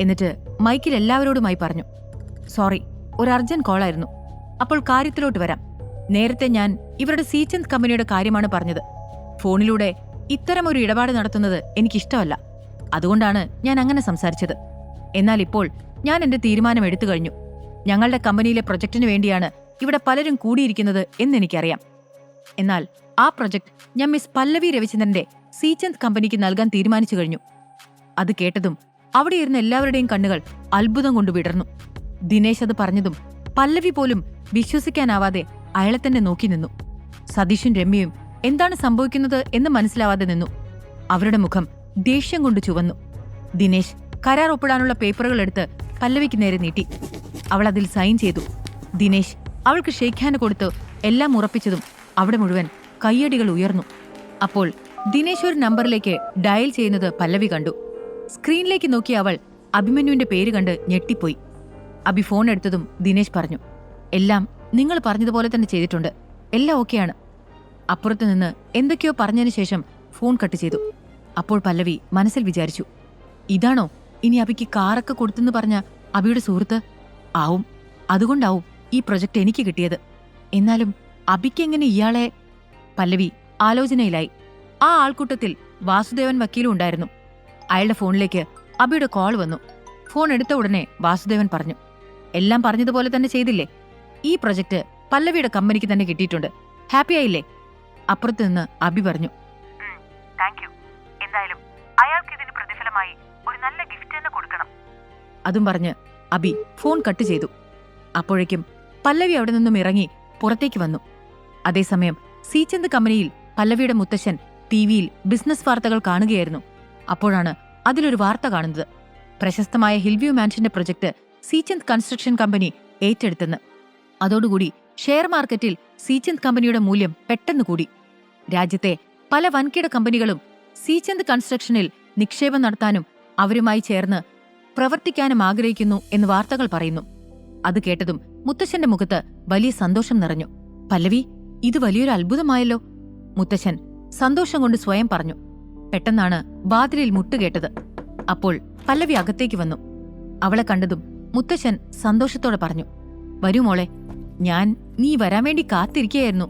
എന്നിട്ട് മൈക്കിൽ എല്ലാവരോടുമായി പറഞ്ഞു സോറി ഒരു അർജന്റ് കോളായിരുന്നു. അപ്പോൾ കാര്യത്തിലോട്ട് വരാം. നേരത്തെ ഞാൻ ഇവരുടെ സീച്ചന്ത് കമ്പനിയുടെ കാര്യമാണ് പറഞ്ഞത്. ഫോണിലൂടെ ഇത്തരം ഒരു ഇടപാട് നടത്തുന്നത് എനിക്കിഷ്ടമല്ല. അതുകൊണ്ടാണ് ഞാൻ അങ്ങനെ സംസാരിച്ചത്. എന്നാൽ ഇപ്പോൾ ഞാൻ എന്റെ തീരുമാനം എടുത്തു കഴിഞ്ഞു. ഞങ്ങളുടെ കമ്പനിയിലെ പ്രൊജക്ടിനു വേണ്ടിയാണ് ഇവിടെ പലരും കൂടിയിരിക്കുന്നത് എന്നെനിക്കറിയാം. എന്നാൽ ആ പ്രൊജക്ട് ഞാൻ മിസ് പല്ലവി രവിചന്ദ്രന്റെ സീചന്ദ് കമ്പനിക്ക് നൽകാൻ തീരുമാനിച്ചു കഴിഞ്ഞു. അത് കേട്ടതും അവിടെ ഇരുന്ന എല്ലാവരുടെയും കണ്ണുകൾ അത്ഭുതം കൊണ്ട് വിടർന്നു. ദിനേശ് അത് പറഞ്ഞതും പല്ലവി പോലും വിശ്വസിക്കാനാവാതെ അയാളെ തന്നെ നോക്കി നിന്നു. സതീഷും രമ്യയും എന്താണ് സംഭവിക്കുന്നത് എന്ന് മനസ്സിലാവാതെ നിന്നു. അവരുടെ മുഖം ദേഷ്യം കൊണ്ട് ചുവന്നു. ദിനേശ് കരാർ ഒപ്പിടാനുള്ള പേപ്പറുകൾ എടുത്ത് പല്ലവിക്ക് നേരെ നീട്ടി. അവൾ അതിൽ സൈൻ ചെയ്തു. ദിനേശ് അവൾക്ക് ഷെയ്ഖ് ഹാൻഡ് കൊടുത്ത് എല്ലാം ഉറപ്പിച്ചതും അവിടെ മുഴുവൻ കയ്യടികൾ ഉയർന്നു. അപ്പോൾ ദിനേശ് ഒരു നമ്പറിലേക്ക് ഡയൽ ചെയ്യുന്നത് പല്ലവി കണ്ടു. സ്ക്രീനിലേക്ക് നോക്കിയ അവൾ അഭിമന്യുവിന്റെ പേര് കണ്ട് ഞെട്ടിപ്പോയി. അഭി ഫോൺ എടുത്തതും ദിനേശ് പറഞ്ഞു എല്ലാം നിങ്ങൾ പറഞ്ഞതുപോലെ തന്നെ ചെയ്തിട്ടുണ്ട്. എല്ലാം ഓക്കെയാണ്. അപ്പുറത്തു നിന്ന് എന്തൊക്കെയോ പറഞ്ഞതിന് ശേഷം ഫോൺ കട്ട് ചെയ്തു. അപ്പോൾ പല്ലവി മനസ്സിൽ വിചാരിച്ചു ഇതാണോ? ഇനി അബിക്ക് കാറൊക്കെ കൊടുത്തെന്ന് പറഞ്ഞ അഭിയുടെ സുഹൃത്ത്? ആവും. അതുകൊണ്ടാവും ഈ പ്രൊജക്ട് എനിക്ക് കിട്ടിയത്. എന്നാലും അബിക്ക് എങ്ങനെ ഇയാളെ? പല്ലവി ആലോചനയിലായി. ആ ആൾക്കൂട്ടത്തിൽ വാസുദേവൻ വക്കീലും ഉണ്ടായിരുന്നു. അയാളുടെ ഫോണിലേക്ക് അബിയുടെ കോൾ വന്നു. ഫോൺ എടുത്ത ഉടനെ വാസുദേവൻ പറഞ്ഞു എല്ലാം പറഞ്ഞതുപോലെ തന്നെ ചെയ്തില്ലേ? ഈ പ്രൊജക്ട് പല്ലവിയുടെ കമ്പനിക്ക് തന്നെ കിട്ടിയിട്ടുണ്ട്. ഹാപ്പി ആയില്ലേ? അപ്പുറത്ത് നിന്ന് അബി പറഞ്ഞു എന്തായാലും അയാൾക്ക് ഇതിന് പ്രതിഫലമായി ഒരു നല്ല ഗിഫ്റ്റ് തന്നെ കൊടുക്കണം. അതും പറഞ്ഞ് അബി ഫോൺ കട്ട് ചെയ്തു. അപ്പോഴേക്കും പല്ലവി അവിടെ നിന്നും ഇറങ്ങി പുറത്തേക്ക് വന്നു. അതേസമയം സീചന്ദ് കമ്പനിയിൽ പല്ലവിയുടെ മുത്തശ്ശൻ ടി വിയിൽ ബിസിനസ് വാർത്തകൾ കാണുകയായിരുന്നു. അപ്പോഴാണ് അതിലൊരു വാർത്ത കാണുന്നത്. പ്രശസ്തമായ ഹിൽവ്യൂ മാൻഷന്റെ പ്രൊജക്ട് സീചന്ദ് കൺസ്ട്രക്ഷൻ കമ്പനി ഏറ്റെടുത്തെന്ന്. അതോടുകൂടി ഷെയർ മാർക്കറ്റിൽ സീചന്ദ് കമ്പനിയുടെ മൂല്യം പെട്ടെന്ന് കൂടി. രാജ്യത്തെ പല വൻകിട കമ്പനികളും സീചന്ദ് കൺസ്ട്രക്ഷനിൽ നിക്ഷേപം നടത്താനും അവരുമായി ചേർന്ന് പ്രവർത്തിക്കാനും ആഗ്രഹിക്കുന്നു എന്ന് വാർത്തകൾ പറയുന്നു. അത് കേട്ടതും മുത്തശ്ശന്റെ മുഖത്ത് വലിയ സന്തോഷം നിറഞ്ഞു. പല്ലവി ഇത് വലിയൊരു അത്ഭുതമായല്ലോ മുത്തശ്ശൻ സന്തോഷം കൊണ്ട് സ്വയം പറഞ്ഞു. പെട്ടെന്നാണ് വാതിലിൽ മുട്ടുകേട്ടത്. അപ്പോൾ പല്ലവി അകത്തേക്ക് വന്നു. അവളെ കണ്ടതും മുത്തശ്ശൻ സന്തോഷത്തോടെ പറഞ്ഞു വരൂ മോളെ ഞാൻ നീ വരാൻ വേണ്ടി കാത്തിരിക്കുകയായിരുന്നു.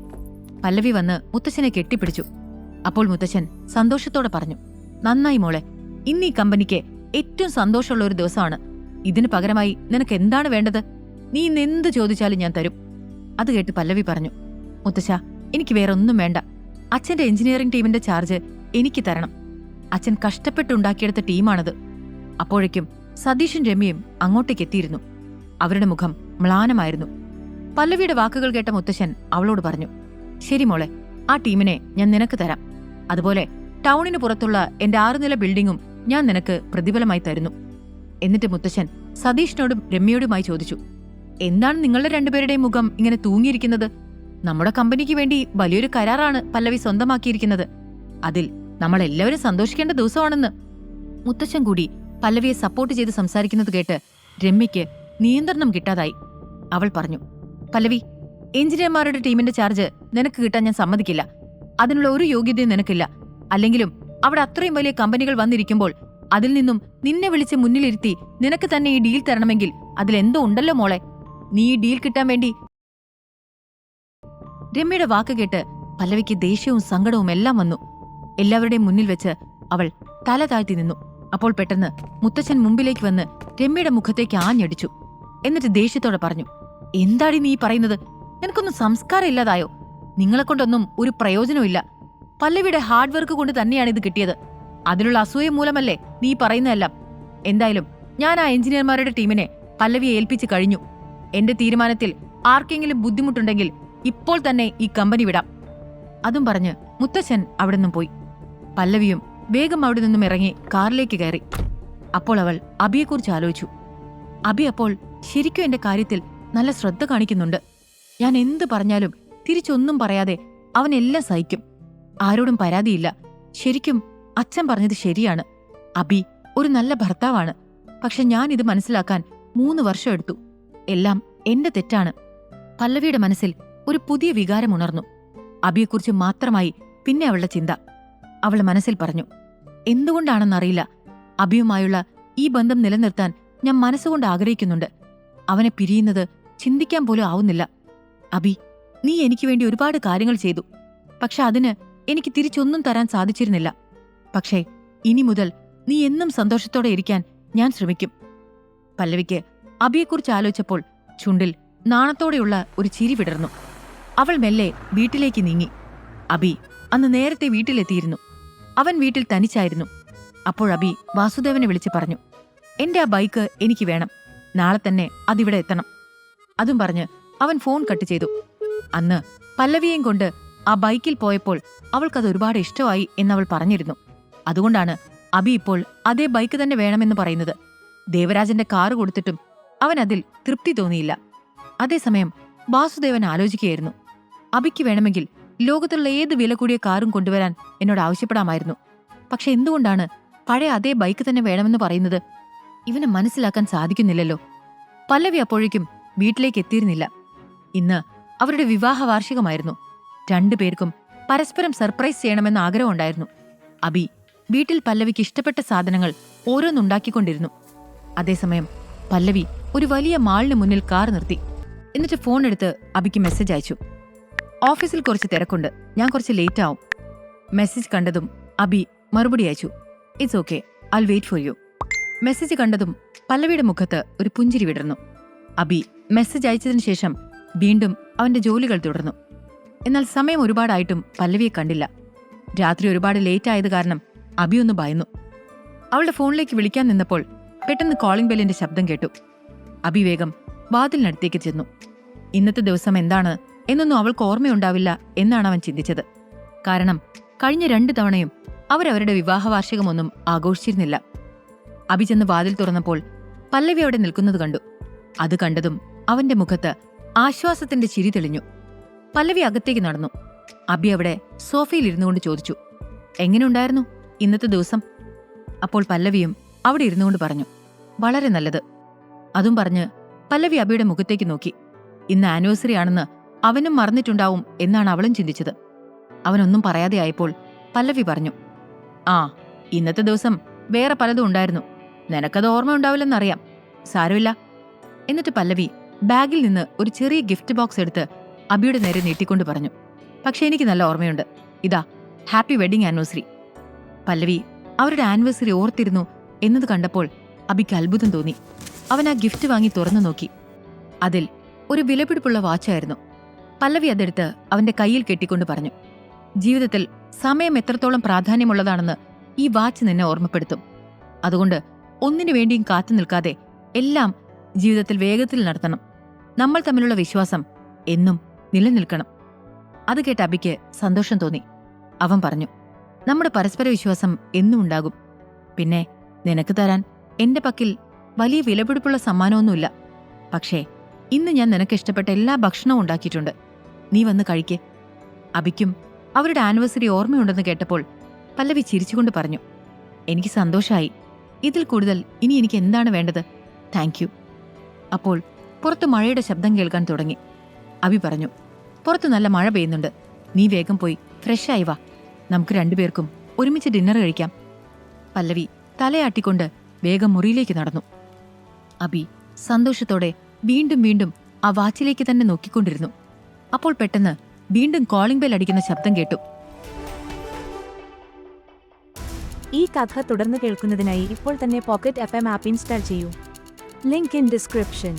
പല്ലവി വന്ന് മുത്തശ്ശനെ കെട്ടിപ്പിടിച്ചു. അപ്പോൾ മുത്തശ്ശൻ സന്തോഷത്തോടെ പറഞ്ഞു നന്നായി മോളെ ഇന്ന് ഈ കമ്പനിക്ക് ഏറ്റവും സന്തോഷമുള്ള ഒരു ദിവസമാണ്. ഇതിന് പകരമായി നിനക്ക് എന്താണ് വേണ്ടത്? നീ ഇന്ന് എന്ത് ചോദിച്ചാലും ഞാൻ തരും. അത് കേട്ട് പല്ലവി പറഞ്ഞു മുത്തശ്ശ എനിക്ക് വേറെ ഒന്നും വേണ്ട. അച്ഛന്റെ എഞ്ചിനീയറിംഗ് ടീമിന്റെ ചാർജ് എനിക്ക് തരണം. അച്ഛൻ കഷ്ടപ്പെട്ടുണ്ടാക്കിയെടുത്ത ടീമാണത്. അപ്പോഴേക്കും സതീഷും രമ്യയും അങ്ങോട്ടേക്ക് എത്തിയിരുന്നു. അവരുടെ മുഖം മ്ലാനമായിരുന്നു. പല്ലവിയുടെ വാക്കുകൾ കേട്ട മുത്തശ്ശൻ അവളോട് പറഞ്ഞു ശരി മോളെ ആ ടീമിനെ ഞാൻ നിനക്ക് തരാം. അതുപോലെ ടൗണിന് പുറത്തുള്ള എന്റെ ആറുനില ബിൽഡിങ്ങും ഞാൻ നിനക്ക് പ്രതിഫലമായി തരുന്നു. എന്നിട്ട് മുത്തശ്ശൻ സതീഷിനോടും രമ്യയോടുമായി ചോദിച്ചു എന്താണ് നിങ്ങളുടെ രണ്ടുപേരുടെയും മുഖം ഇങ്ങനെ തൂങ്ങിയിരിക്കുന്നത്? നമ്മുടെ കമ്പനിക്ക് വേണ്ടി വലിയൊരു കരാറാണ് പല്ലവി സ്വന്തമാക്കിയിരിക്കുന്നത്. അതിൽ നമ്മൾ എല്ലാവരും സന്തോഷിക്കേണ്ട ദിവസമാണെന്ന്. മുത്തച്ഛൻ കൂടി പല്ലവിയെ സപ്പോർട്ട് ചെയ്ത് സംസാരിക്കുന്നത് കേട്ട് രമ്യയ്ക്ക് നിയന്ത്രണം കിട്ടാതായി. അവൾ പറഞ്ഞു പല്ലവി എഞ്ചിനീയർമാരുടെ ടീമിന്റെ ചാർജ് നിനക്ക് കിട്ടാൻ ഞാൻ സമ്മതിക്കില്ല. അതിനുള്ള ഒരു യോഗ്യതയും നിനക്കില്ല. അല്ലെങ്കിലും അവിടെ അത്രയും വലിയ കമ്പനികൾ വന്നിരിക്കുമ്പോൾ അതിൽ നിന്നും നിന്നെ വിളിച്ച് മുന്നിലിരുത്തി നിനക്ക് തന്നെ ഈ ഡീൽ തരണമെങ്കിൽ അതിലെന്തോ ഉണ്ടല്ലോ മോളെ. നീ ഈ ഡീൽ കിട്ടാൻ വേണ്ടി രമ്യയുടെ വാക്ക് കേട്ട് പല്ലവിക്ക് ദേഷ്യവും സങ്കടവും എല്ലാം വന്നു. എല്ലാവരുടെയും മുന്നിൽ വെച്ച് അവൾ തല താഴ്ത്തി നിന്നു. അപ്പോൾ പെട്ടെന്ന് മുത്തച്ഛൻ മുമ്പിലേക്ക് വന്ന് രമ്യയുടെ മുഖത്തേക്ക് ആഞ്ഞടിച്ചു. എന്നിട്ട് ദേഷ്യത്തോടെ പറഞ്ഞു എന്താടി നീ പറയുന്നത്? നിനക്കൊന്നും സംസ്കാരം ഇല്ലാതായോ? നിങ്ങളെ കൊണ്ടൊന്നും ഒരു പ്രയോജനമില്ല പല്ലവിയുടെ ഹാർഡ് വർക്ക് കൊണ്ട് തന്നെയാണ് ഇത് കിട്ടിയത്. അതിനുള്ള അസൂയ മൂലമല്ലേ നീ പറയുന്നതെല്ലാം. എന്തായാലും ഞാൻ ആ എഞ്ചിനീയർമാരുടെ ടീമിനെ പല്ലവിയെ ഏൽപ്പിച്ചു കഴിഞ്ഞു. എന്റെ തീരുമാനത്തിൽ ആർക്കെങ്കിലും ബുദ്ധിമുട്ടുണ്ടെങ്കിൽ ഇപ്പോൾ തന്നെ ഈ കമ്പനി വിടാം. അതും പറഞ്ഞ് മുത്തച്ഛൻ അവിടെ നിന്നും പോയി. പല്ലവിയും വേഗം അവിടെ നിന്നും ഇറങ്ങി കാറിലേക്ക് കയറി. അപ്പോൾ അവൾ അബിയെക്കുറിച്ച് ആലോചിച്ചു. അബി അപ്പോൾ ശരിക്കും എന്റെ കാര്യത്തിൽ നല്ല ശ്രദ്ധ കാണിക്കുന്നുണ്ട്. ഞാൻ എന്ത് പറഞ്ഞാലും തിരിച്ചൊന്നും പറയാതെ അവൻ എല്ലാം സഹിക്കും. ആരോടും പരാതിയില്ല. ശരിക്കും അച്ഛൻ പറഞ്ഞത് ശരിയാണ്. അബി ഒരു നല്ല ഭർത്താവാണ്. പക്ഷെ ഞാൻ ഇത് മനസ്സിലാക്കാൻ മൂന്ന് വർഷം എടുത്തു. എല്ലാം എന്റെ തെറ്റാണ്. പല്ലവിയുടെ മനസ്സിൽ ഒരു പുതിയ വികാരം ഉണർന്നു. അബിയെക്കുറിച്ച് മാത്രമായി പിന്നെ അവളുടെ ചിന്ത. അവൾ മനസ്സിൽ പറഞ്ഞു എന്തുകൊണ്ടാണെന്നറിയില്ല. അഭിയുമായുള്ള ഈ ബന്ധം നിലനിർത്താൻ ഞാൻ മനസ്സുകൊണ്ട് ആഗ്രഹിക്കുന്നുണ്ട്. അവനെ പിരിയുന്നത് ചിന്തിക്കാൻ പോലും ആവുന്നില്ല. അബി നീ എനിക്ക് വേണ്ടി ഒരുപാട് കാര്യങ്ങൾ ചെയ്തു. പക്ഷെ അതിന് എനിക്ക് തിരിച്ചൊന്നും തരാൻ സാധിച്ചിരുന്നില്ല. പക്ഷേ ഇനി മുതൽ നീ എന്നും സന്തോഷത്തോടെ ഇരിക്കാൻ ഞാൻ ശ്രമിക്കും. പല്ലവിക്ക് അബിയെക്കുറിച്ച് ആലോചിച്ചപ്പോൾ ചുണ്ടിൽ നാണത്തോടെയുള്ള ഒരു ചിരി വിടർന്നു. അവൾ മെല്ലെ വീട്ടിലേക്ക് നീങ്ങി. അബി അന്ന് നേരത്തെ വീട്ടിലെത്തിയിരുന്നു. അവൻ വീട്ടിൽ തനിച്ചായിരുന്നു. അപ്പോൾ അബി വാസുദേവനെ വിളിച്ച് പറഞ്ഞു എന്റെ ആ ബൈക്ക് എനിക്ക് വേണം. നാളെ തന്നെ അതിവിടെ എത്തണം. അതും പറഞ്ഞ് അവൻ ഫോൺ കട്ട് ചെയ്തു. അന്ന് പല്ലവിയെയും കൊണ്ട് ആ ബൈക്കിൽ പോയപ്പോൾ അവൾക്കത് ഒരുപാട് ഇഷ്ടമായി എന്നവൾ പറഞ്ഞിരുന്നു. അതുകൊണ്ടാണ് അബി ഇപ്പോൾ അതേ ബൈക്ക് തന്നെ വേണമെന്ന് പറയുന്നത്. ദേവരാജന്റെ കാറ് കൊടുത്തിട്ടും അവൻ അതിൽ തൃപ്തി തോന്നിയില്ല. അതേസമയം വാസുദേവൻ ആലോചിക്കുകയായിരുന്നു അബിക്ക് വേണമെങ്കിൽ ലോകത്തുള്ള ഏത് വില കൂടിയ കാറും കൊണ്ടുവരാൻ എന്നോട് ആവശ്യപ്പെടാമായിരുന്നു. പക്ഷെ എന്തുകൊണ്ടാണ് പഴയ അതേ ബൈക്ക് തന്നെ വേണമെന്ന് പറയുന്നത്? ഇവനെ മനസ്സിലാക്കാൻ സാധിക്കുന്നില്ലല്ലോ. പല്ലവി അപ്പോഴേക്കും വീട്ടിലേക്ക് എത്തിയിരുന്നില്ല. ഇന്ന് അവരുടെ വിവാഹ വാർഷികമായിരുന്നു. രണ്ടുപേർക്കും പരസ്പരം സർപ്രൈസ് ചെയ്യണമെന്ന ആഗ്രഹമുണ്ടായിരുന്നു അബി വീട്ടിൽ പല്ലവിക്ക് ഇഷ്ടപ്പെട്ട സാധനങ്ങൾ ഓരോന്നുണ്ടാക്കിക്കൊണ്ടിരുന്നു. അതേസമയം പല്ലവി ഒരു വലിയ മാളിന് മുന്നിൽ കാർ നിർത്തി. എന്നിട്ട് ഫോൺ എടുത്ത് അബിക്ക് മെസ്സേജ് അയച്ചു. ഓഫീസിൽ കുറച്ച് തിരക്കുണ്ട്. ഞാൻ കുറച്ച് ലേറ്റ് ആവും. മെസ്സേജ് കണ്ടതും അബി മറുപടി അയച്ചു. It's okay I wait for you message കണ്ടതും പല്ലവിയുടെ മുഖത്ത് ഒരു പുഞ്ചിരി വിടർന്നു. അബി മെസ്സേജ് അയച്ചതിന് ശേഷം വീണ്ടും അവന്റെ ജോലികൾ തുടർന്നു. എന്നാൽ സമയം ഒരുപാടായിട്ടും പല്ലവിയെ കണ്ടില്ല. രാത്രി ഒരുപാട് ലേറ്റ് ആയത് കാരണം അബി ഒന്ന് ഭയന്നു. അവളുടെ ഫോണിലേക്ക് വിളിക്കാൻ നിന്നപ്പോൾ പെട്ടെന്ന് കോളിംഗ് ബെല്ലിന്റെ ശബ്ദം കേട്ടു. അബി വേഗം വാതിലിനടുത്തേക്ക് ചെന്നു. ഇന്നത്തെ ദിവസം എന്താണ് എന്നൊന്നും അവൾക്ക് ഓർമ്മയുണ്ടാവില്ല എന്നാണ് അവൻ ചിന്തിച്ചത്. കാരണം കഴിഞ്ഞ രണ്ടു തവണയും അവരവരുടെ വിവാഹവാർഷികമൊന്നും ആഘോഷിച്ചിരുന്നില്ല. അഭി ചെന്ന് വാതിൽ തുറന്നപ്പോൾ പല്ലവി അവിടെ നിൽക്കുന്നത് കണ്ടു. അത് കണ്ടതും അവന്റെ മുഖത്ത് ആശ്വാസത്തിന്റെ ചിരി തെളിഞ്ഞു. പല്ലവി അകത്തേക്ക് നടന്നു. അബി അവിടെ സോഫയിൽ ഇരുന്നുകൊണ്ട് ചോദിച്ചു എങ്ങനെയുണ്ടായിരുന്നു ഇന്നത്തെ ദിവസം? അപ്പോൾ പല്ലവിയും അവിടെ ഇരുന്നു കൊണ്ട് പറഞ്ഞു വളരെ നല്ലത്. അതും പറഞ്ഞ് പല്ലവി അബിയുടെ മുഖത്തേക്ക് നോക്കി. ഇന്ന് ആനിവേഴ്സറി ആണെന്ന് അവനും മറന്നിട്ടുണ്ടാവും എന്നാണ് അവളും ചിന്തിച്ചത്. അവനൊന്നും പറയാതെ ആയപ്പോൾ പല്ലവി പറഞ്ഞു ആ ഇന്നത്തെ ദിവസം വേറെ പലതും ഉണ്ടായിരുന്നു. നിനക്കത് ഓർമ്മ ഉണ്ടാവില്ലെന്നറിയാം സാരമില്ല. എന്നിട്ട് പല്ലവി ബാഗിൽ നിന്ന് ഒരു ചെറിയ ഗിഫ്റ്റ് ബോക്സ് എടുത്ത് അബിയുടെ നേരെ നീട്ടിക്കൊണ്ട് പറഞ്ഞു പക്ഷെ എനിക്ക് നല്ല ഓർമ്മയുണ്ട്. ഇതാ ഹാപ്പി വെഡിങ് ആനിവേഴ്സറി. പല്ലവി അവരുടെ ആനിവേഴ്സറി ഓർത്തിരുന്നു എന്നത് കണ്ടപ്പോൾ അബിക്ക് അത്ഭുതം തോന്നി. അവൻ ആ ഗിഫ്റ്റ് വാങ്ങി തുറന്നു നോക്കി. അതിൽ ഒരു വിലപിടിപ്പുള്ള വാച്ചായിരുന്നു. പല്ലവി അതെടുത്ത് അവന്റെ കയ്യിൽ കെട്ടിക്കൊണ്ട് പറഞ്ഞു ജീവിതത്തിൽ സമയം എത്രത്തോളം പ്രാധാന്യമുള്ളതാണെന്ന് ഈ വാച്ച് നിന്നെ ഓർമ്മപ്പെടുത്തും. അതുകൊണ്ട് ഒന്നിനു വേണ്ടിയും കാത്തു നിൽക്കാതെ എല്ലാം ജീവിതത്തിൽ വേഗത്തിൽ നടത്തണം. നമ്മൾ തമ്മിലുള്ള വിശ്വാസം എന്നും നിലനിൽക്കണം. അത് കേട്ട് അബിക്ക് സന്തോഷം തോന്നി. അവൻ പറഞ്ഞു നമ്മുടെ പരസ്പര വിശ്വാസം എന്നും ഉണ്ടാകും. പിന്നെ നിനക്ക് തരാൻ എന്റെ പക്കിൽ വലിയ വിലപിടിപ്പുള്ള സമ്മാനമൊന്നുമില്ല. പക്ഷേ ഇന്ന് ഞാൻ നിനക്ക് ഇഷ്ടപ്പെട്ട എല്ലാ ഭക്ഷണവും ഉണ്ടാക്കിയിട്ടുണ്ട്. നീ വന്ന് കഴിക്ക്. അബിക്കും അവരുടെ ആനിവേഴ്സറി ഓർമ്മയുണ്ടെന്ന് കേട്ടപ്പോൾ പല്ലവി ചിരിച്ചുകൊണ്ട് പറഞ്ഞു എനിക്ക് സന്തോഷമായി ഇതിൽ കൂടുതൽ ഇനി എനിക്ക് എന്താണ് വേണ്ടത്? താങ്ക് യു അപ്പോൾ പുറത്ത് മഴയുടെ ശബ്ദം കേൾക്കാൻ തുടങ്ങി. അബി പറഞ്ഞു പുറത്ത് നല്ല മഴ പെയ്യുന്നുണ്ട്. നീ വേഗം പോയി ഫ്രഷായി വാ. നമുക്ക് രണ്ടുപേർക്കും ഒരുമിച്ച് ഡിന്നർ കഴിക്കാം. പല്ലവി തലയാട്ടിക്കൊണ്ട് വേഗം മുറിയിലേക്ക് നടന്നു. അബി സന്തോഷത്തോടെ വീണ്ടും വീണ്ടും ആ വാച്ചിലേക്ക് തന്നെ നോക്കിക്കൊണ്ടിരുന്നു. അപ്പോൾ പെട്ടെന്ന് വീണ്ടും കോളിംഗ് ബെൽ അടിക്കുന്ന ശബ്ദം കേട്ടു. ഈ കഥ തുടർന്ന് കേൾക്കുന്നതിനായി ഇപ്പോൾ തന്നെ pocket F M app install ചെയ്യൂ. Link in description